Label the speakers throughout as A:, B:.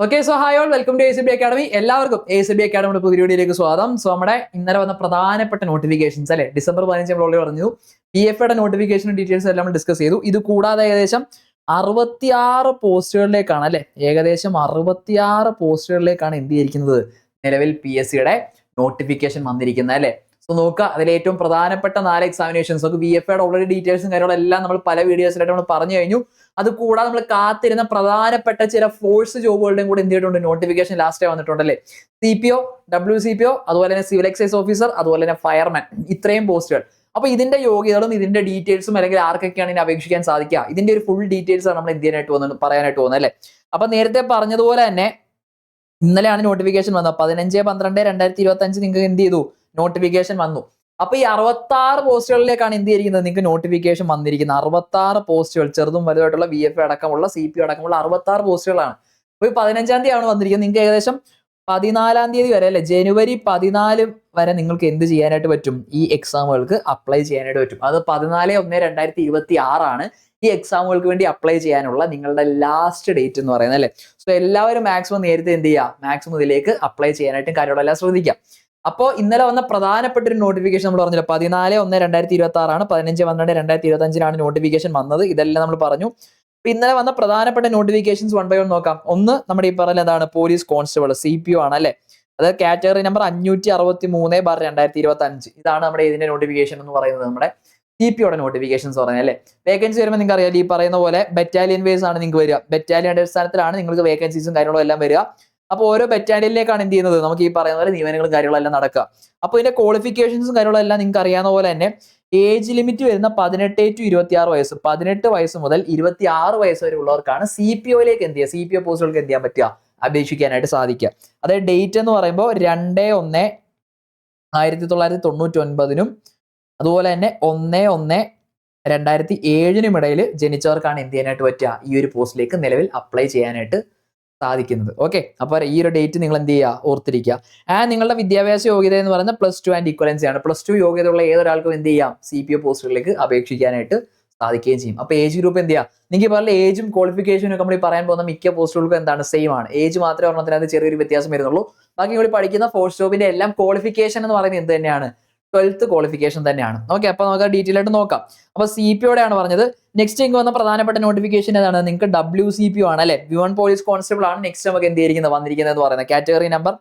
A: Okay so hi all welcome to A C B academy എല്ലാവർക്കും A C B അക്കാഡമിയുടെ പുതിയ വീഡിയോയിലേക്ക് സ്വാഗതം. സോ നമ്മുടെ ഇന്നലെ വന്ന പ്രധാനപ്പെട്ട നോട്ടിഫിക്കേഷൻസ് അല്ലെ? ഡിസംബർ പതിനഞ്ച് നമ്മൾ ഓൾറെഡി പറഞ്ഞു പി എഫ് യുടെ നോട്ടിഫിക്കേഷൻ ഡീറ്റെയിൽസ് എല്ലാം നമ്മൾ ഡിസ്കസ് ചെയ്തു. ഇത് കൂടാതെ ഏകദേശം അറുപത്തിയാറ് പോസ്റ്റുകളിലേക്കാണ് അല്ലെ? ഏകദേശം അറുപത്തിയാറ് പോസ്റ്റുകളിലേക്കാണ് എന്ത് ചെയ്തിരിക്കുന്നത്? നിലവിൽ പി എസ് സിയുടെ നോട്ടിഫിക്കേഷൻ വന്നിരിക്കുന്നത് അല്ലെ? സോ നോക്കുക. അതിൽ ഏറ്റവും പ്രധാനപ്പെട്ട നാല് എക്സാമിനേഷൻസ് നമുക്ക് വി എഫ് ഐയുടെ ഓൾറെഡി ഡീറ്റെയിൽസും കാര്യങ്ങളും എല്ലാം നമ്മൾ പല വീഡിയോസിലായിട്ട് നമ്മൾ പറഞ്ഞു കഴിഞ്ഞു. അത് കൂടാതെ നമ്മൾ കാത്തിരുന്ന പ്രധാനപ്പെട്ട ചില ഫോഴ്സ് ജോബുകളുടെയും കൂടെ എന്ത് ചെയ്തിട്ടുണ്ട്? Notification last വന്നിട്ടുണ്ടല്ലേ C P O W C P O അതുപോലെ തന്നെ സിവിൽ എക്സൈസ് ഓഫീസർ അതുപോലെ തന്നെ ഫയർമാൻ ഇത്രയും പോസ്റ്റുകൾ അപ്പൊ ഇതിന്റെ യോഗ്യതകളും ഇതിന്റെ ഡീറ്റെയിൽസും അല്ലെങ്കിൽ ആർക്കൊക്കെയാണ് ഇതിനെ അപേക്ഷിക്കാൻ സാധിക്കുക? ഇതിന്റെ ഒരു ഫുൾ ഡീറ്റെയിൽസ് ആണ് നമ്മൾ എന്ത് ചെയ്യാനായിട്ട് വന്നത് പറയാനായിട്ട് പോകുന്നത് അല്ലേ? അപ്പൊ നേരത്തെ പറഞ്ഞതുപോലെ തന്നെ ഇന്നലെയാണ് നോട്ടിഫിക്കേഷൻ വന്നത്. പതിനഞ്ച് പന്ത്രണ്ട് രണ്ടായിരത്തി ഇരുപത്തി അഞ്ച് നിങ്ങൾക്ക് എന്ത് ചെയ്തു? നോട്ടിഫിക്കേഷൻ വന്നു. അപ്പൊ ഈ അറുപത്തി ആറ് പോസ്റ്റുകളിലേക്കാണ് എന്ത് ചെയ്തിരിക്കുന്നത്? നിങ്ങൾക്ക് നോട്ടിഫിക്കേഷൻ വന്നിരിക്കുന്നത്. അറുപത്തി ആറ് പോസ്റ്റുകൾ ചെറുതും വലുതായിട്ടുള്ള വി എഫ് അടക്കമുള്ള സി പി അടക്കമുള്ള അറുപത്തി ആറ് പോസ്റ്റുകളാണ്. അപ്പൊ ഈ പതിനഞ്ചാം തീയതി ആണ് വന്നിരിക്കുന്നത്. നിങ്ങൾക്ക് ഏകദേശം പതിനാലാം തീയതി വരെ അല്ലെ? ജനുവരി പതിനാല് വരെ നിങ്ങൾക്ക് എന്ത് ചെയ്യാനായിട്ട് പറ്റും? ഈ എക്സാമുകൾക്ക് അപ്ലൈ ചെയ്യാനായിട്ട് പറ്റും. അത് പതിനാല് ഒന്ന് രണ്ടായിരത്തി ഇരുപത്തി ആറാണ് ഈ എക്സാമുകൾക്ക് വേണ്ടി അപ്ലൈ ചെയ്യാനുള്ള നിങ്ങളുടെ ലാസ്റ്റ് ഡേറ്റ് എന്ന് പറയുന്നത് അല്ലേ? സോ എല്ലാവരും മാക്സിമം നേരത്തെ എന്ത് ചെയ്യുക? മാക്സിമം ഇതിലേക്ക് അപ്ലൈ ചെയ്യാനായിട്ടും കാര്യങ്ങളെല്ലാം ശ്രദ്ധിക്കാം അപ്പോൾ ഇന്നലെ വന്ന പ്രധാനപ്പെട്ട ഒരു നോട്ടിഫിക്കേഷൻ നമ്മൾ പറഞ്ഞില്ല? പതിനാല് ഒന്ന് രണ്ടായിരത്തി ഇരുപത്തി ആറാണ് പതിനഞ്ച് പന്ത്രണ്ട് രണ്ടായിരത്തി ഇരുപത്തി അഞ്ചിനാണ് നോട്ടിഫിക്കേഷൻ വന്നത്. ഇതെല്ലാം നമ്മൾ പറഞ്ഞു. ഇന്നലെ വന്ന പ്രധാനപ്പെട്ട നോട്ടിഫിക്കേഷൻസ് വൺ ബൈ വൺ നോക്കാം. ഒന്ന് നമ്മുടെ ഈ പറഞ്ഞ എന്താണ്? Police constable C P O ആണ് അല്ലെ? അത് കാറ്റഗറി നമ്പർ അഞ്ഞൂറ്റി അറുപത്തി മൂന്ന് ബാർ രണ്ടായിരത്തി ഇരുപത്തി അഞ്ച് ഇതാണ് നമ്മുടെ ഇതിന്റെ നോട്ടിഫിക്കേഷൻ എന്ന് പറയുന്നത് നമ്മുടെ സി പി ഒയുടെ നോട്ടിഫിക്കേഷൻസ് പറയുന്നത് അല്ലേ? വേക്കൻസി വരുമ്പോൾ നിങ്ങൾക്ക് അറിയാം ഈ പറയുന്ന പോലെ ബറ്റാലിയൻ വേസ് ആണ് നിങ്ങൾക്ക് വരിക. ബറ്റാലിയൻ അടിസ്ഥാനത്തിലാണ് നിങ്ങൾക്ക് വേക്കൻസീസും കാര്യങ്ങളും എല്ലാം വരിക. അപ്പോൾ ഓരോ ബെറ്റാൻഡിലേക്കാണ് എന്ത് ചെയ്യുന്നത്? നമുക്ക് ഈ പറയുന്ന പോലെ നിയമനങ്ങളും കാര്യങ്ങളെല്ലാം നടക്കുക അപ്പോൾ ഇതിന്റെ ക്വാളിഫിക്കേഷൻസും കാര്യങ്ങളെല്ലാം നിങ്ങൾക്ക് അറിയാവുന്ന പോലെ തന്നെ ഏജ് ലിമിറ്റ് വരുന്ന പതിനെട്ട് ടു ഇരുപത്തി ആറ് വയസ്സ് പതിനെട്ട് വയസ്സ് മുതൽ ഇരുപത്തി ആറ് വയസ്സ് വരെ ഉള്ളവർക്കാണ് സി പി ഒയിലേക്ക് എന്ത് ചെയ്യുക? സി പി ഒ പോസ്റ്റുകൾക്ക് എന്ത് ചെയ്യാൻ പറ്റുക? അപേക്ഷിക്കാനായിട്ട് സാധിക്കുക. അതായത് ഡേറ്റ് എന്ന് പറയുമ്പോൾ രണ്ട് ഒന്ന് ആയിരത്തി തൊള്ളായിരത്തി തൊണ്ണൂറ്റി ഒൻപതിനും അതുപോലെ തന്നെ ഒന്ന് ഒന്ന് രണ്ടായിരത്തി ഏഴിനും ഇടയിൽ ജനിച്ചവർക്കാണ് എന്ത് ചെയ്യാനായിട്ട് പറ്റുക? ഈ ഒരു പോസ്റ്റിലേക്ക് നിലവിൽ അപ്ലൈ ചെയ്യാനായിട്ട് സാധിക്കുന്നത്. ഓക്കെ അപ്പോൾ ഈ ഒരു ഡേറ്റ് നിങ്ങൾ എന്ത് ചെയ്യുക? ഓർത്തിരിക്കുക. ആൻഡ് നിങ്ങളുടെ വിദ്യാഭ്യാസ യോഗ്യത എന്ന് പറയുന്നത് പ്ലസ് ടു ആൻഡ് ഇക്വലൻസി ആണ്. പ്ലസ് ടു യോഗ്യതയുള്ള ഏതൊരാൾക്കും എന്ത് ചെയ്യാം? സി പി ഒ പോസ്റ്റുകളിലേക്ക് അപേക്ഷിക്കാനായിട്ട് സാധിക്കുകയും ചെയ്യും. അപ്പോൾ ഏജ് ഗ്രൂപ്പ് എന്ത് ചെയ്യുക? നിങ്ങൾക്ക് പറഞ്ഞ ഏജും ക്വാളിഫിക്കേഷനും ഒക്കെ നമ്മൾ പറയാൻ പോകുന്ന മിക്ക പോസ്റ്റുകൾക്കും എന്താണ്? സെയിം ആണ്. ഏജ് മാത്രമേ ഒരെണ്ണത്തിനകത്ത് ചെറിയൊരു വ്യത്യാസം വരുന്നുള്ളൂ. ബാക്കി കൂടി പഠിക്കുന്ന ഫോർ ജോബിന്റെ എല്ലാം ക്വാളിഫിക്കേഷൻ എന്ന് പറയുന്നത് എന്ത് തന്നെയാണ്? ട്വൽത്ത് ക്വാളിഫിക്കേഷൻ തന്നെയാണ്. ഓക്കെ അപ്പൊ നമുക്ക് ഡീറ്റെയിൽ ആയിട്ട് നോക്കാം. അപ്പൊ സി പി ആണ് പറഞ്ഞത്. നെക്സ്റ്റ് എനിക്ക് വന്ന പ്രധാനപ്പെട്ട നോട്ടിഫിക്കേഷൻ ഏതാണ്? നിങ്ങൾക്ക് ഡബ്ല്യു സി പി ആണ് അല്ലെ? വിമൺ പോലീസ് കോൺസ്റ്റബിൾ ആണ്. നെക്സ്റ്റ് നമുക്ക് എന്ത് ചെയ്തിരിക്കുന്നത് വന്നിരിക്കുന്നത് എന്ന് പറയുന്നത്. കാറ്റഗറി നമ്പർ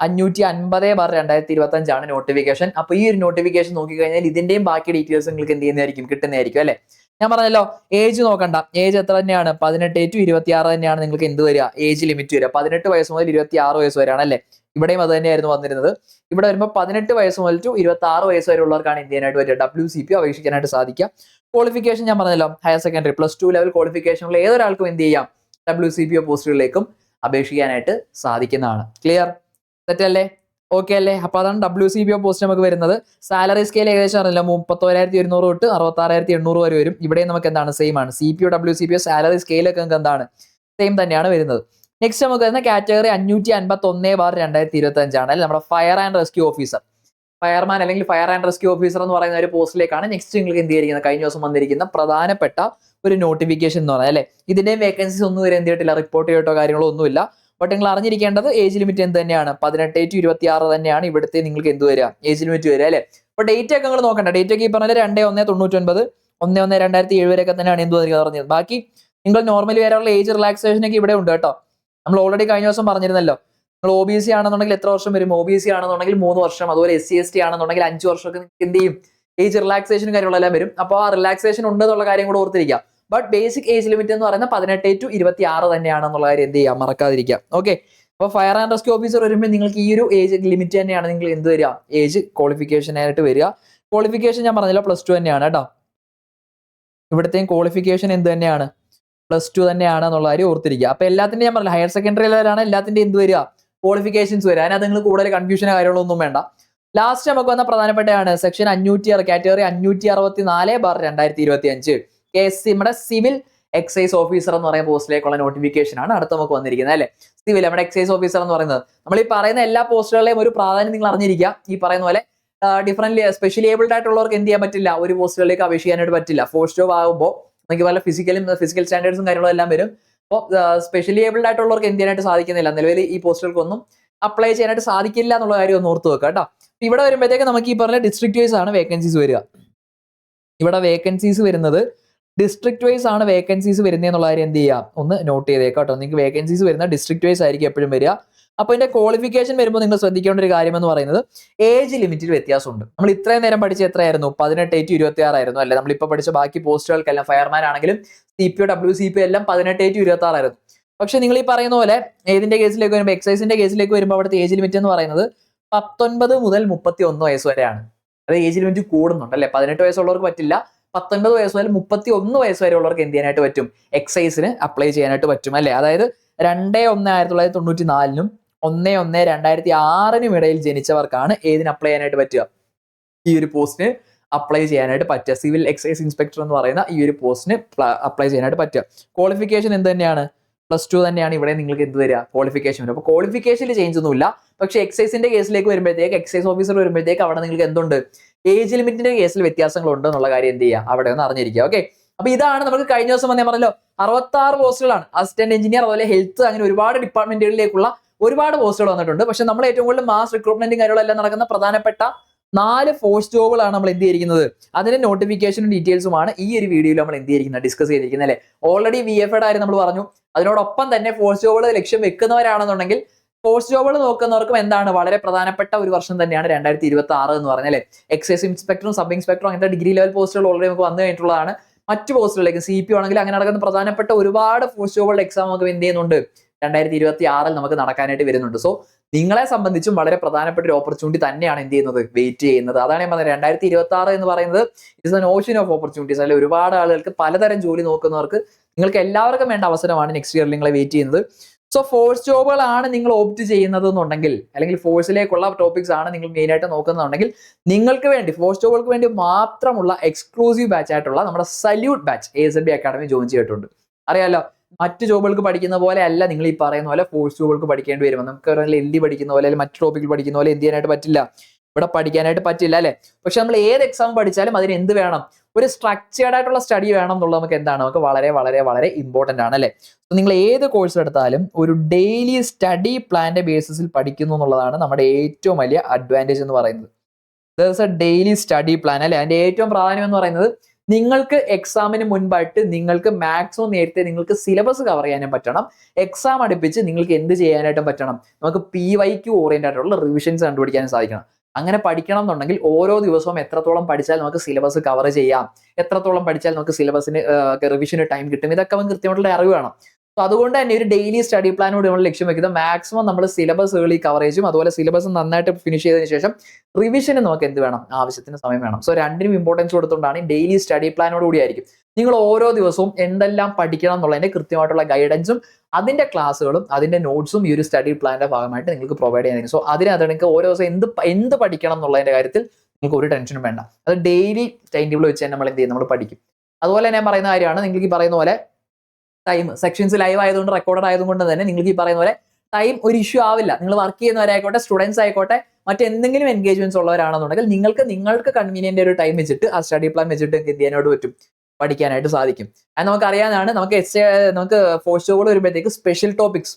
A: അഞ്ഞൂറ്റി അൻപത് ബാർ രണ്ടായിരത്തി ഇരുപത്തി അഞ്ചാണ് നോട്ടിഫിക്കേഷൻ അപ്പൊ ഈ ഒരു നോട്ടിഫിക്കേഷൻ നോക്കിക്കഴിഞ്ഞാൽ ഇതിന്റെയും ബാക്കി ഡീറ്റെയിൽസ് നിങ്ങൾക്ക് എന്ത് ചെയ്യുന്നതായിരിക്കും? കിട്ടുന്നതായിരിക്കും അല്ലെ? ഞാൻ പറഞ്ഞല്ലോ ഏജ് നോക്കണ്ട. ഏജ് എത്ര തന്നെയാണ്? പതിനെട്ട് ടു ഇരുപത്തി ആറ് തന്നെയാണ് നിങ്ങൾക്ക് എന്ത് വരിക? ഏജ് ലിമിറ്റ് വരിക. പതിനെട്ട് വയസ്സ് മുതൽ ഇരുപത്തി ആറ് വയസ്സ് വരെയാണ് അല്ലെ? ഇവിടെയും അത് തന്നെയായിരുന്നു വന്നിരുന്നത്. ഇവിടെ വരുമ്പോൾ പതിനെട്ട് വയസ്സ് മുതൽ ടു ഇരുപത്തി ആറ് വയസ്സ് വരെ ഉള്ളവർക്കാണ് ഇന്ത്യനായിട്ട് വരിക ഡബ്ല്യു സി പി അപേക്ഷിക്കാനായിട്ട് സാധിക്കുക. ക്വാളിഫിക്കേഷൻ ഞാൻ പറഞ്ഞല്ലോ higher secondary plus two level ക്വാളിഫിക്കേഷനുള്ള ഏതൊരാൾക്കും എന്ത് ചെയ്യാം? ഡബ്ല്യു സി പി ഒ പോസ്റ്റുകളിലേക്കും അപേക്ഷിക്കാനായിട്ട് സാധിക്കുന്നതാണ്. ക്ലിയർ തെറ്റല്ലേ? ഓക്കെ അല്ലേ? അപ്പൊ അതാണ് W C B O post നമുക്ക് വരുന്നത്. സാലറി സ്കെയിൽ ഏകദേശം അറിയില്ല. മുപ്പത്തോരായിരത്തി ഒരുന്നൂറ് തൊട്ട് അറുപത്താറായിരത്തി എണ്ണൂറ് വരെ വരും. ഇവിടെയും നമുക്ക് എന്താണ്? സെയിം ആണ്. C P O W C P O salary സ്കെയിലൊക്കെ നമുക്ക് എന്താണ്? സെയിം തന്നെയാണ് വരുന്നത്. നെക്സ്റ്റ് നമുക്ക് വരുന്ന കാറ്റഗറി അഞ്ഞൂറ്റി അൻപത്തി ഒന്ന് ബാർ രണ്ടായിരത്തി ഇരുപത്തി അഞ്ചാണ് അല്ലെ? നമ്മുടെ fire and rescue officer fireman അല്ലെങ്കിൽ ഫയർ ആൻഡ് റെസ്ക്യൂ ഓഫീസർ എന്ന് പറയുന്ന ഒരു പോസ്റ്റിലേക്കാണ് നെക്സ്റ്റ് നിങ്ങൾക്ക് എന്ത് ചെയ്തിരിക്കുന്നത്? കഴിഞ്ഞ ദിവസം വന്നിരിക്കുന്ന പ്രധാനപ്പെട്ട ഒരു നോട്ടിഫിക്കേഷൻ എന്ന് പറയുന്നത് അല്ലെ? ഇതിന്റെയും വേക്കൻസീസ് ഒന്നും വരെ എന്ത് ചെയ്തിട്ടില്ല? റിപ്പോർട്ട് ചെയ്തിട്ടോ കാര്യങ്ങളോ ഒന്നുമില്ല. ബട്ട് നിങ്ങൾ അറിഞ്ഞിരിക്കേണ്ടത് ഏജ് ലിമിറ്റ് എന്ത് തന്നെയാണ്? പതിനെട്ട് ടു ഇരുപത്തി ആറ് തന്നെയാണ് ഇവിടുത്തെ നിങ്ങൾക്ക് എന്ത് വരിക? ഏജ് ലിമിറ്റ് വരിക അല്ലെ? അപ്പൊ ഡേറ്റ് ഒക്കെ നിങ്ങൾ നോക്കണ്ട. ഡേറ്റ് ഒക്കെ ഈ പറഞ്ഞാൽ രണ്ട് ഒന്ന് തൊണ്ണൂറ്റി ഒൻപത് ഒന്ന് ഒന്ന് രണ്ടായിരത്തി ഏഴ് വരെയൊക്കെ തന്നെയാണ് എന്ത് പറഞ്ഞത്. ബാക്കി നിങ്ങൾ നോർമലി വരാനുള്ള ഏജ് റിലാക്സേഷൻ ഒക്കെ ഇവിടെ ഉണ്ട് കേട്ടോ. നമ്മൾ ഓൾറെഡി കഴിഞ്ഞ ദിവസം പറഞ്ഞിരുന്നല്ലോ. നിങ്ങൾ ഒ ബി സി ആണെന്നുണ്ടെങ്കിൽ എത്ര വർഷം വരും? ഒ ബി സി ആണെന്നുണ്ടെങ്കിൽ മൂന്ന് വർഷം അതുപോലെ എസ് സി എസ് ടി ആണെന്നുണ്ടെങ്കിൽ അഞ്ച് വർഷമൊക്കെ നിങ്ങൾക്ക് എന്ത് ചെയ്യും? ഏജ് റിലാക്സേഷനും കാര്യങ്ങളെല്ലാം വരും. അപ്പോൾ ആ റിലാക്സേഷൻ ഉണ്ട് എന്നുള്ള കാര്യം കൂടെ ഓർത്തിരിക്കുക. ബട്ട് ബേസിക് ഏജ് ലിമിറ്റ് എന്ന് പറയുന്നത് പതിനെട്ട് ടു ഇരുപത്തി ആറ് തന്നെയാണെന്നുള്ള കാര്യം എന്ത് ചെയ്യുക മറക്കാതിരിക്കുക ഓക്കെ അപ്പോൾ ഫയർ ആൻഡ് റെസ്ക്യൂ ഓഫീസർ വരുമ്പോൾ നിങ്ങൾക്ക് ഈ ഒരു ഏജ് ലിമിറ്റ് തന്നെയാണ് നിങ്ങൾ എന്ത് വരിക? ഏജ് ക്വാളിഫിക്കേഷൻ ആയിട്ട് വരിക. ക്വാളിഫിക്കേഷൻ ഞാൻ പറഞ്ഞില്ല പ്ലസ് ടു തന്നെയാണ് കേട്ടോ. ഇവിടുത്തെയും ക്വാളിഫിക്കേഷൻ എന്ത് തന്നെയാണ്? പ്ലസ് ടു തന്നെയാണ് എന്നുള്ള കാര്യം ഓർത്തിരിക്കുക. അപ്പൊ എല്ലാത്തിന്റെ ഞാൻ പറഞ്ഞില്ല ഹയർ സെക്കൻഡറി ലെവലാണ് എല്ലാത്തിന്റെ എന്ത് വരിക? ക്വാളിഫിക്കേഷൻസ് വരിക. അതിനകത്ത് നിങ്ങൾ കൂടുതൽ കൺഫ്യൂഷനോ കാര്യങ്ങളൊന്നും വേണ്ട. ലാസ്റ്റ് നമുക്ക് വന്ന പ്രധാനപ്പെട്ടതാണ് സെക്ഷൻ അഞ്ഞൂറ്റി ആറ് കാറ്റഗറി അഞ്ഞൂറ്റി അറുപത്തി നാല് ബാർ രണ്ടായിരത്തി ഇരുപത്തി അഞ്ച് കെ എസ് നമ്മുടെ സിവിൽ എക്സൈസ് ഓഫീസർ എന്ന് പറയുന്ന പോസ്റ്റിലേക്കുള്ള നോട്ടിഫിക്കേഷൻ ആണ് അടുത്ത നമുക്ക് വന്നിരിക്കുന്നത് അല്ലെ? സിവിൽ നമ്മുടെ എക്സൈസ് ഓഫീസർ എന്ന് പറയുന്നത്. നമ്മൾ ഈ പറയുന്ന എല്ലാ പോസ്റ്റുകളെയും ഒരു പ്രാധാന്യം നിങ്ങൾ അറിഞ്ഞിരിക്കുക. ഈ പറയുന്ന പോലെ ഡിഫറെന്റ് സ്പെഷ്യലി ഏബിൾഡ് ആയിട്ടുള്ളവർക്ക് എന്ത് ചെയ്യാൻ പറ്റില്ല? ഒരു പോസ്റ്റുകളിലേക്ക് അപേക്ഷിക്കാനായിട്ട് പറ്റില്ല. ഫോഴ്സ് ജോബ് ആകുമ്പോൾ നമുക്ക് പല ഫിസിക്കലും ഫിസിക്കൽ സ്റ്റാൻഡേർഡ്സും കാര്യങ്ങളും എല്ലാം വരും. അപ്പോൾ സ്പെഷ്യലി ഏബിൾഡ് ആയിട്ടുള്ളവർക്ക് എന്ത് ചെയ്യാനായിട്ട് സാധിക്കുന്നില്ല? നിലവിൽ ഈ പോസ്റ്റുകൾക്കൊന്നും അപ്ലൈ ചെയ്യാനായിട്ട് സാധിക്കില്ല എന്നുള്ള കാര്യം ഒന്ന് ഓർത്ത് വെക്കുക കേട്ടോ. ഇവിടെ വരുമ്പോഴത്തേക്ക് നമുക്ക് ഈ പറഞ്ഞ ഡിസ്ട്രിക്ട് വൈസ് ആണ് വേക്കൻസീസ് വരിക. ഇവിടെ വേക്കൻസീസ് വരുന്നത് ഡിസ്ട്രിക്ട് വൈസ് ആണ് വേക്കൻസീസ് വരുന്നത് എന്നുള്ള കാര്യം എന്ത് ചെയ്യുക ഒന്ന് നോട്ട് ചെയ്തേക്കാം കേട്ടോ നിങ്ങൾക്ക് വേക്കൻസീസ് വരുന്ന ഡിസ്ട്രിക്ട് വൈസ് ആയിരിക്കും എപ്പോഴും വരിക. അപ്പോൾ ഇതിന്റെ ക്വാളിഫിക്കേഷൻ വരുമ്പോൾ നിങ്ങൾ ശ്രദ്ധിക്കേണ്ട ഒരു കാര്യം എന്ന് പറയുന്നത് ഏജ് ലിമിറ്റിൽ വ്യത്യാസമുണ്ട്. നമ്മൾ ഇത്രയും നേരം പഠിച്ച എത്രയായിരുന്നു? പതിനെട്ട് ഏറ്റ് ഇരുപത്തി ആറായിരുന്നു അല്ലെ? നമ്മളിപ്പോൾ പഠിച്ച ബാക്കി പോസ്റ്റുകൾക്കെല്ലാം ഫയർമാൻ ആണെങ്കിലും C P O W C P എല്ലാം പതിനെട്ട് ഏറ്റ് ഇരുപത്തി ആറായിരുന്നു പക്ഷെ നിങ്ങൾ ഈ പറയുന്ന പോലെ ഏതിന്റെ കേസിലേക്ക് വരുമ്പോൾ എക്സൈസിന്റെ കേസിലേക്ക് വരുമ്പോൾ അവിടുത്തെ ഏജ് ലിമിറ്റ് എന്ന് പറയുന്നത് പത്തൊൻപത് മുതൽ മുപ്പത്തി ഒന്ന് വയസ്സ് വരെയാണ്. അത് ഏജ് ലിമിറ്റ് കൂടുന്നുണ്ട് അല്ലെ? പതിനെട്ട് വയസ്സുള്ളവർക്ക് പറ്റില്ല. പത്തൊൻപത് വയസ്സ് മുതൽ മുപ്പത്തി ഒന്ന് വയസ്സ് വരെ ഉള്ളവർക്ക് എന്ത് ചെയ്യാനായിട്ട് പറ്റും? എക്സൈസിന് അപ്ലൈ ചെയ്യാനായിട്ട് പറ്റും അല്ലെ? അതായത് രണ്ട് ഒന്ന് ആയിരത്തി തൊള്ളായിരത്തി തൊണ്ണൂറ്റി നാലിനും ഒന്ന് ഒന്ന് രണ്ടായിരത്തി ആറിനും ഇടയിൽ ജനിച്ചവർക്കാണ് ഏതിന് അപ്ലൈ ചെയ്യാനായിട്ട് പറ്റുക? ഈ ഒരു പോസ്റ്റിന് അപ്ലൈ ചെയ്യാനായിട്ട് പറ്റുക. സിവിൽ എക്സൈസ് ഇൻസ്പെക്ടർ എന്ന് പറയുന്ന ഈ ഒരു പോസ്റ്റിന് അപ്ലൈ ചെയ്യാനായിട്ട് പറ്റുക. ക്വാളിഫിക്കേഷൻ എന്ത് തന്നെയാണ്? പ്ലസ് ടു തന്നെയാണ് ഇവിടെ നിങ്ങൾക്ക് എന്ത് തരിക? ക്വാളിഫിക്കേഷൻ വരും. അപ്പോൾ ക്വാളിഫിക്കേഷനിൽ ചേഞ്ച് ഒന്നുമില്ല. പക്ഷേ എക്സൈസിന്റെ കേസിലേക്ക് വരുമ്പോഴത്തേക്ക് എക്സൈസ് ഓഫീസർ വരുമ്പോഴത്തേക്ക് അവിടെ നിങ്ങൾക്ക് എന്തുണ്ട്? ഏജ് ലിമിറ്റിന്റെ കേസിൽ വ്യത്യാസങ്ങളുണ്ട് എന്നുള്ള കാര്യം എന്ത് ചെയ്യുക അവിടെ ഒന്ന് അറിഞ്ഞിരിക്കുക. ഓക്കെ അപ്പൊ ഇതാണ് നമുക്ക് കഴിഞ്ഞ ദിവസം വന്നേ പറഞ്ഞല്ലോ അറുപത്തി ആറ് പോസ്റ്റുകളാണ് അസിസ്റ്റന്റ് എഞ്ചിനീയർ അതുപോലെ ഹെൽത്ത് അങ്ങനെ ഒരുപാട് ഡിപ്പാർട്ട്മെന്റുകളിലേക്കുള്ള ഒരുപാട് പോസ്റ്റുകൾ വന്നിട്ടുണ്ട്. പക്ഷെ നമ്മൾ ഏറ്റവും കൂടുതൽ മാസ് റിക്രൂട്ട്മെന്റും കാര്യങ്ങളെല്ലാം നടക്കുന്ന പ്രധാനപ്പെട്ട നാല് ഫോഴ്സ് ജോബുകളാണ് നമ്മൾ എന്ത് ചെയ്തിരിക്കുന്നത്? അതിന്റെ നോട്ടിഫിക്കേഷനും ഡീറ്റെയിൽസുമാണ് ഈ ഒരു വീഡിയോയിൽ നമ്മൾ എന്ത് ചെയ്തിരിക്കുന്നത്? ഡിസ്കസ് ചെയ്തിരിക്കുന്നത് അല്ലേ? ഓൾറെഡി വി എഫ് എഡ് ആയിരുന്നു നമ്മൾ പറഞ്ഞു? അതിനോടൊപ്പം തന്നെ ഫോഴ്സ് ജോബുകൾ ലക്ഷ്യം വെക്കുന്നവരാണെന്നുണ്ടെങ്കിൽ ഫോഴ്സ് ജോബുകൾ നോക്കുന്നവർക്കും എന്താണ് വളരെ പ്രധാനപ്പെട്ട ഒരു വർഷം തന്നെയാണ് രണ്ടായിരത്തി ഇരുപത്തി ആറ് എന്ന് പറഞ്ഞാൽ എക്സൈസ് ഇൻസ്പെക്ടറും സബ് ഇൻസ്പെക്ടറും അങ്ങനത്തെ ഡിഗ്രി ലെവൽ പോസ്റ്റുകൾ ഓൾറെഡി നമുക്ക് വന്നു കഴിഞ്ഞിട്ടുള്ളതാണ്. മറ്റു പോസ്റ്റുകളിലേക്ക് സി പി ആണെങ്കിൽ അങ്ങനെ നടക്കുന്ന പ്രധാനപ്പെട്ട ഒരുപാട് പോസ്റ്റ് ജോബുകളുടെ എക്സാം നമുക്ക് എന്ത് ചെയ്യുന്നുണ്ട്? രണ്ടായിരത്തി ഇരുപത്തി ആറിൽ നമുക്ക് നടക്കാനായിട്ട് വരുന്നുണ്ട്. സോ നിങ്ങളെ സംബന്ധിച്ചും വളരെ പ്രധാനപ്പെട്ട ഒരു ഓപ്പർച്യൂണിറ്റി തന്നെയാണ് എന്ത് ചെയ്യുന്നത്? വെയിറ്റ് ചെയ്യുന്നത്. അതാണ് ഞാൻ പറഞ്ഞത്. രണ്ടായിരത്തി ഇരുപത്തി ആറ് എന്ന് പറയുന്നത് it's an ocean of opportunities അല്ലെങ്കിൽ ഒരുപാട് ആളുകൾക്ക് പലതരം ജോലി നോക്കുന്നവർക്ക് നിങ്ങൾക്ക് എല്ലാവർക്കും വേണ്ട അവസരമാണ് നെക്സ്റ്റ് ഇയറിൽ നിങ്ങളെ വെയിറ്റ് ചെയ്യുന്നത്. സോ ഫോഴ്സ് ജോബുകളാണ് നിങ്ങൾ ഓപ്റ്റ് ചെയ്യുന്നത് എന്നുണ്ടെങ്കിൽ അല്ലെങ്കിൽ ഫോഴ്സിലേക്കുള്ള ടോപ്പിക്സ് ആണ് നിങ്ങൾ മെയിൻ ആയിട്ട് നോക്കുന്നുണ്ടെങ്കിൽ നിങ്ങൾക്ക് വേണ്ടി ഫോഴ്സ് ജോബുകൾക്ക് വേണ്ടി മാത്രമുള്ള എക്സ്ക്ലൂസീവ് ബാച്ച് ആയിട്ടുള്ള നമ്മുടെ salute batch A S B academy join ചെയ്തിട്ടുണ്ട്. അറിയാലോ? മറ്റ് ജോബുകൾക്ക് പഠിക്കുന്ന പോലെ അല്ല നിങ്ങൾ ഈ പറയുന്ന പോലെ ഫോഴ്സ് ജോബുകൾക്ക് പഠിക്കേണ്ടി വരും നമുക്ക് എൽ പഠിക്കുന്ന പോലെ അല്ലെങ്കിൽ മറ്റു ടോപ്പിക്കിൽ പഠിക്കുന്ന പോലെ എന്ത് ചെയ്യാനായിട്ട് പറ്റില്ല. ഇവിടെ പഠിക്കാനായിട്ട് പറ്റില്ല അല്ലെ? പക്ഷെ നമ്മൾ ഏത് എക്സാം പഠിച്ചാലും അതിന് എന്ത് വേണം? ഒരു സ്ട്രക്ചേർഡ് ആയിട്ടുള്ള സ്റ്റഡി വേണം എന്നുള്ളത് നമുക്ക് എന്താണ്? നമുക്ക് വളരെ വളരെ വളരെ ഇമ്പോർട്ടന്റ് ആണ് അല്ലെ? നിങ്ങൾ ഏത് കോഴ്സ് എടുത്താലും ഒരു ഡെയിലി സ്റ്റഡി പ്ലാന്റെ ബേസിസിൽ പഠിക്കുന്നു എന്നുള്ളതാണ് നമ്മുടെ ഏറ്റവും വലിയ അഡ്വാന്റേജ് എന്ന് പറയുന്നത്. There a daily study plan അല്ലെ? അതിന്റെ ഏറ്റവും പ്രാധാന്യം എന്ന് പറയുന്നത് നിങ്ങൾക്ക് എക്സാമിന് മുൻപായിട്ട് നിങ്ങൾക്ക് മാക്സിമം നേരത്തെ നിങ്ങൾക്ക് സിലബസ് കവർ ചെയ്യാനും പറ്റണം. എക്സാം അടുപ്പിച്ച് നിങ്ങൾക്ക് എന്ത് ചെയ്യാനായിട്ടും പറ്റണം. നമുക്ക് പി വൈക്ക് ഓറിയന്റ് ആയിട്ടുള്ള റിവിഷൻസ് കണ്ടുപിടിക്കാനും സാധിക്കണം. അങ്ങനെ പഠിക്കണം എന്നുണ്ടെങ്കിൽ ഓരോ ദിവസവും എത്രത്തോളം പഠിച്ചാൽ നമുക്ക് സിലബസ് കവർ ചെയ്യാം എത്രത്തോളം പഠിച്ചാൽ നമുക്ക് സിലബസിന് റിവിഷന് ടൈം കിട്ടും? ഇതൊക്കെ അവൻ കൃത്യമായിട്ടുള്ള അറിവ് വേണം. സോ അതുകൊണ്ട് തന്നെ ഒരു ഡെയിലി സ്റ്റഡി പ്ലാനോട് നമ്മൾ ലക്ഷ്യം വെക്കുന്നത് മാക്സിമം നമ്മൾ സിലബസ് ഏർലി കവറേജും അതുപോലെ സിലബസ് നന്നായിട്ട് ഫിനിഷ് ചെയ്തതിനു ശേഷം റിവിഷന് നമുക്ക് എന്ത് വേണം? ആവശ്യത്തിന് സമയം വേണം. സോ രണ്ടിനും ഇമ്പോർട്ടൻസ് കൊടുത്തുകൊണ്ടാണ് ഡെയിലി സ്റ്റഡി പ്ലാനോട് കൂടിയായിരിക്കും നിങ്ങൾ ഓരോ ദിവസവും എന്തെല്ലാം പഠിക്കണം എന്നുള്ളതിന്റെ കൃത്യമായിട്ടുള്ള ഗൈഡൻസും അതിന്റെ ക്ലാസ്സുകളും അതിന്റെ നോട്ട്സും ഈ ഒരു സ്റ്റഡി പ്ലാനിന്റെ ഭാഗമായിട്ട് നിങ്ങൾക്ക് പ്രൊവൈഡ് ചെയ്യാൻ സോ അതിനകത്ത് നിങ്ങൾക്ക് ഓരോ ദിവസം എന്ത് എന്ത് പഠിക്കണം എന്നുള്ളതിന്റെ കാര്യത്തിൽ നിങ്ങൾക്ക് ഒരു ടെൻഷനും വേണ്ട. അത് ഡെയിലി ടൈം ടേബിൾ വെച്ച് തന്നെ നമ്മൾ എന്ത് ചെയ്യും? നമ്മൾ പഠിക്കും. അതുപോലെ ഞാൻ പറയുന്ന കാര്യമാണ് നിങ്ങൾക്ക് ഈ പറയുന്ന പോലെ ടൈം സെക്ഷൻസ് ലൈവ് ആയതുകൊണ്ട് റെക്കോർഡഡ് ആയതുകൊണ്ട് തന്നെ നിങ്ങൾക്ക് ഈ പറയുന്ന പോലെ ടൈം ഒരു ഇഷ്യൂ ആവില്ല. നിങ്ങൾ വർക്ക് ചെയ്യുന്നവരായിക്കോട്ടെ സ്റ്റുഡൻസ് ആയിക്കോട്ടെ മറ്റെന്തെങ്കിലും എൻഗേജ്മെന്റ്സ് ഉള്ളവരാണെന്നുണ്ടെങ്കിൽ നിങ്ങൾക്ക് നിങ്ങൾക്ക് കൺവീനിയന്റ് ഒരു ടൈം വെച്ചിട്ട് ആ സ്റ്റഡി പ്ലാൻ വെച്ചിട്ട് എന്ത് ചെയ്യാനോട് പറ്റും? പഠിക്കാനായിട്ട് സാധിക്കും. അത് നമുക്ക് അറിയാനാണ് നമുക്ക് എസ് നമുക്ക് ഫോഴ്സ് ജോബുകൾ വരുമ്പോഴത്തേക്ക് special topics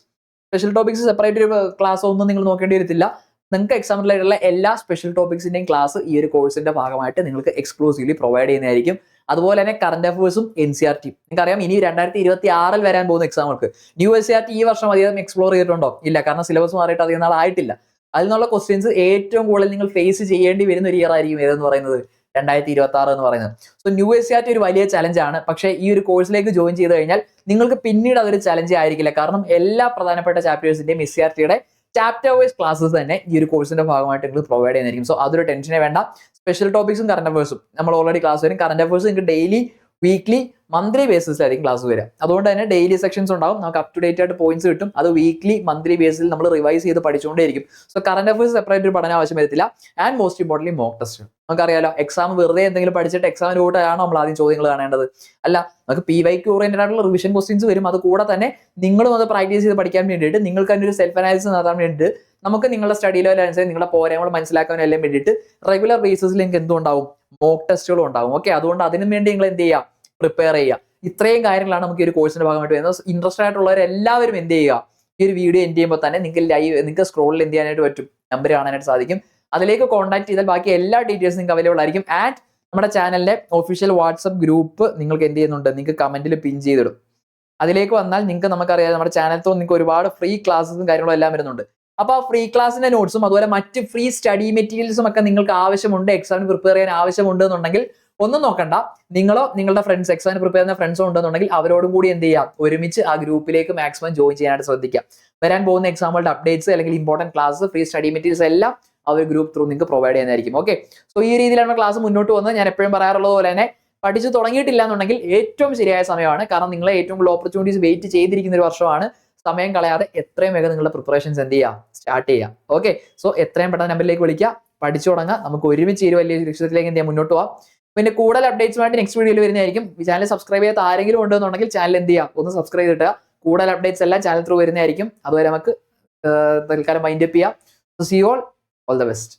A: special topics separate ഒരു ക്ലാസ് ഒന്നും നിങ്ങൾ നോക്കേണ്ടി വരത്തില്ല. നിങ്ങൾക്ക് എക്സാമിലുള്ള എല്ലാ സ്പെഷ്യൽ ടോപ്പിക്സിന്റെയും ക്ലാസ് ഈ ഒരു കോഴ്സിന്റെ ഭാഗമായിട്ട് നിങ്ങൾക്ക് എക്സ്ക്ലൂസീവ്ലി പ്രൊവൈഡ് ചെയ്യുന്നതായിരിക്കും. അതുപോലെ തന്നെ കറന്റ് അഫയേഴ്സും എൻ സി ആർ ടി നിങ്ങൾക്കറിയാം ഇനി രണ്ടായിരത്തി ഇരുപത്തി ആറിൽ വരാൻ പോകുന്ന എക്സാമുകൾക്ക് new S C R T ഈ വർഷം അധികം എക്സ്പ്ലോർ ചെയ്തിട്ടുണ്ടോ? ഇല്ല കാരണം സിലബസ് മാറിയിട്ട് അധികം നാളായിട്ടില്ല അതിൽ നിന്നുള്ള ക്വസ്റ്റ്യൻസ് ഏറ്റവും കൂടുതൽ നിങ്ങൾ ഫേസ് ചെയ്യേണ്ടി വരുന്ന ഒരു ഇയർ ആയിരിക്കും ഏതെന്ന് പറയുന്നത്? രണ്ടായിരത്തി ഇരുപത്തി ആറ് എന്ന് പറയുന്നത് സോ ന്യൂ എസ് ടി ഒരു വലിയ ചലഞ്ച് ആണ്. പക്ഷേ ഈ ഒരു കോഴ്സിലേക്ക് ജോയിൻ ചെയ്ത് കഴിഞ്ഞാൽ നിങ്ങൾക്ക് പിന്നീട് അതൊരു ചലഞ്ച് ആയിരിക്കില്ല. കാരണം എല്ലാ പ്രധാനപ്പെട്ട ചാപ്റ്റേഴ്സിന്റെയും എസ് സി ആർ ടിയുടെ ചാപ്റ്റർ വൈസ് ക്ലാസ്സസ് തന്നെ ഈ ഒരു കോഴ്സിന്റെ ഭാഗമായിട്ട് നിങ്ങൾ പ്രൊവൈഡ് ചെയ്യുന്നതായിരിക്കും. സോ അതൊരു ടെൻഷനെ വേണ്ട. സ്പെഷ്യൽ ടോപ്പിക്സും കറണ്ട് അഫേഴ്സും നമ്മൾ ഓൾറെഡി ക്ലാസ് വരും. കറണ്ട് അഫേഴ്സ് നിങ്ങൾക്ക് ഡെയിലി വീക്ക്ലി മന്ത്ലി ബേസിസിലായിരിക്കും ക്ലാസ് വരിക. അതുകൊണ്ട് തന്നെ ഡെയിലി സെക്ഷൻസ് ഉണ്ടാവും. നമുക്ക് അപ് ടു ഡേറ്റ് ആയിട്ട് പോയിന്റ്സ് കിട്ടും. അത് വീക്ക്ലി മന്ത്ലി ബേസിൽ നമ്മൾ റിവൈസ് ചെയ്ത് പഠിച്ചുകൊണ്ടേയിരിക്കും. സോ കറണ്ട് അഫേഴ്സ് സെപ്പറേറ്റ് ഒരു പഠനം ആവശ്യം വരത്തില്ല. And most importantly mock test നമുക്കറിയാലോ എക്സാം വെറുതെ എന്തെങ്കിലും പഠിച്ചിട്ട് എക്സാമിന് കൂട്ടാണോ നമ്മൾ ആദ്യം ചോദ്യങ്ങൾ കാണേണ്ടത്? അല്ല നമുക്ക് പി വൈക്ക് ഓറിയന്റഡ് ആയിട്ടുള്ള റിവിഷൻ ക്വസ്റ്റ്യൻസ് വരും. അത് കൂടെ തന്നെ നിങ്ങളും അത് പ്രാക്ടീസ് ചെയ്ത് പഠിക്കാൻ വേണ്ടിയിട്ട് നിങ്ങൾക്ക് അതിന്റെ ഒരു സെൽഫ് അനാലിസിസ് നടത്താൻ വേണ്ടിയിട്ട് നമുക്ക് നിങ്ങളുടെ സ്റ്റഡി ലെവൽ അനുസരിച്ച് നിങ്ങളുടെ പോരായ്മകൾ എല്ലാം വേണ്ടിയിട്ട് റെഗുലർ ബേസിസിൽ നിങ്ങൾക്ക് എന്തുണ്ടാവും മോക്ക് ടെസ്റ്റുകളും ഉണ്ടാവും. ഓക്കെ അതുകൊണ്ട് അതിനു വേണ്ടി നിങ്ങൾ എന്ത് ചെയ്യുക? പ്രിപ്പയർ ചെയ്യുക. ഇത്രയും കാര്യങ്ങളാണ് നമുക്ക് ഈ ഒരു കോഴ്സിന്റെ ഭാഗമായിട്ട് വരുന്നത്. ഇൻട്രസ്റ്റഡ് ആയിട്ടുള്ളവർ എല്ലാവരും എന്ത് ചെയ്യുക? ഈ ഒരു വീഡിയോ എൻഡ് ചെയ്യുമ്പോൾ തന്നെ നിങ്ങൾക്ക് ലൈവ് നിങ്ങൾക്ക് സ്ക്രോളിൽ എന്ത് ചെയ്യാനായിട്ട് പറ്റും? നമ്പർ കാണാനായിട്ട് സാധിക്കും. അതിലേക്ക് കോൺടാക്ട് ചെയ്താൽ ബാക്കി എല്ലാ ഡീറ്റെയിൽസും നിങ്ങൾക്ക് അവൈലബിൾ ആയിരിക്കും. ആൻഡ് നമ്മുടെ ചാനലിലെ ഒഫീഷ്യൽ വാട്സപ്പ് ഗ്രൂപ്പ് നിങ്ങൾക്ക് എന്ത് ചെയ്യുന്നുണ്ട്? നിങ്ങൾക്ക് കമന്റിൽ പിൻ ചെയ്തിടും. അതിലേക്ക് വന്നാൽ നിങ്ങൾക്ക് നമുക്കറിയാം നമ്മുടെ ചാനലത്തോ നിങ്ങൾക്ക് ഒരുപാട് ഫ്രീ ക്ലാസ്സും കാര്യങ്ങളും എല്ലാം വരുന്നുണ്ട്. അപ്പൊ ആ ഫ്രീ ക്ലാസ്സിന്റെ നോട്ട്സും അതുപോലെ മറ്റ് ഫ്രീ സ്റ്റഡി മെറ്റീരിയൽസും ഒക്കെ നിങ്ങൾക്ക് ആവശ്യമുണ്ട് എക്സാമിന് പ്രിപ്പയർ ചെയ്യാൻ ആവശ്യമുണ്ട് എന്നുണ്ടെങ്കിൽ ഒന്നും നോക്കണ്ട. നിങ്ങളോ നിങ്ങളുടെ ഫ്രണ്ട്സ് എക്സാമിന് പ്രിപ്പയർ ചെയ്യുന്ന ഫ്രണ്ട്സോ ഉണ്ടെന്നുണ്ടെങ്കിൽ അവരോടും കൂടി എന്ത് ചെയ്യാം? ഒരുമിച്ച് ആ ഗ്രൂപ്പിലേക്ക് മാക്സിമം ജോയിൻ ചെയ്യാനായിട്ട് ശ്രദ്ധിക്കാം. വരാൻ പോകുന്ന എക്സാമുകളുടെ അപ്ഡേറ്റ്സ് അല്ലെങ്കിൽ important class free study materials എല്ലാം അവർ ഗ്രൂപ്പ് ത്രൂ നിങ്ങൾക്ക് പ്രൊവൈഡ് ചെയ്യുന്നതായിരിക്കും. ഓക്കെ സോ ഈ രീതിയിലാണ് ക്ലാസ് മുന്നോട്ട് വന്നത് ഞാൻ എപ്പോഴും പറയാറുള്ളത് പോലെ തന്നെ പഠിച്ചു തുടങ്ങിയിട്ടില്ല എന്നുണ്ടെങ്കിൽ ഏറ്റവും ശരിയായ സമയമാണ്. കാരണം നിങ്ങളെ ഏറ്റവും കൂടുതൽ ഓപ്പർച്യൂണിറ്റീസ് വെയിറ്റ് ചെയ്തിരിക്കുന്ന ഒരു വർഷമാണ്. സമയം കളയാതെ എത്രയും വേഗം നിങ്ങളുടെ പ്രിപ്പറേഷൻസ് എന്ത് ചെയ്യുക സ്റ്റാർട്ട് ചെയ്യുക ഓക്കെ സോ എത്രയും പെട്ടെന്ന് നമ്പറിലേക്ക് വിളിക്കുക. പഠിച്ചു തുടങ്ങുക നമുക്ക് ഒരുമിച്ച് ഈ വലിയ ലക്ഷ്യത്തിലേക്ക് എന്ത് ചെയ്യാം? മുന്നോട്ട് പോവാം. പിന്നെ കൂടുതൽ അപ്ഡേറ്റ്സ് വേണ്ടി നെക്സ്റ്റ് വീഡിയോയിൽ വരുന്നതായിരിക്കും. ചാനൽ സബ്സ്ക്രൈബ് ചെയ്യാത്ത ആരെങ്കിലും ഉണ്ടെന്നുണ്ടെങ്കിൽ ചാനൽ എന്ത് ചെയ്യുക ഒന്ന് സബ്സ്ക്രൈബ് ചെയ്തിട്ട് കൂടുതൽ അപ്ഡേറ്റ്സ് എല്ലാം ചാനൽ ത്രൂ വരുന്നതായിരിക്കും. അതുവരെ നമുക്ക് തൽക്കാലം മൈൻഡപ്പ് ചെയ്യാം. See all all the best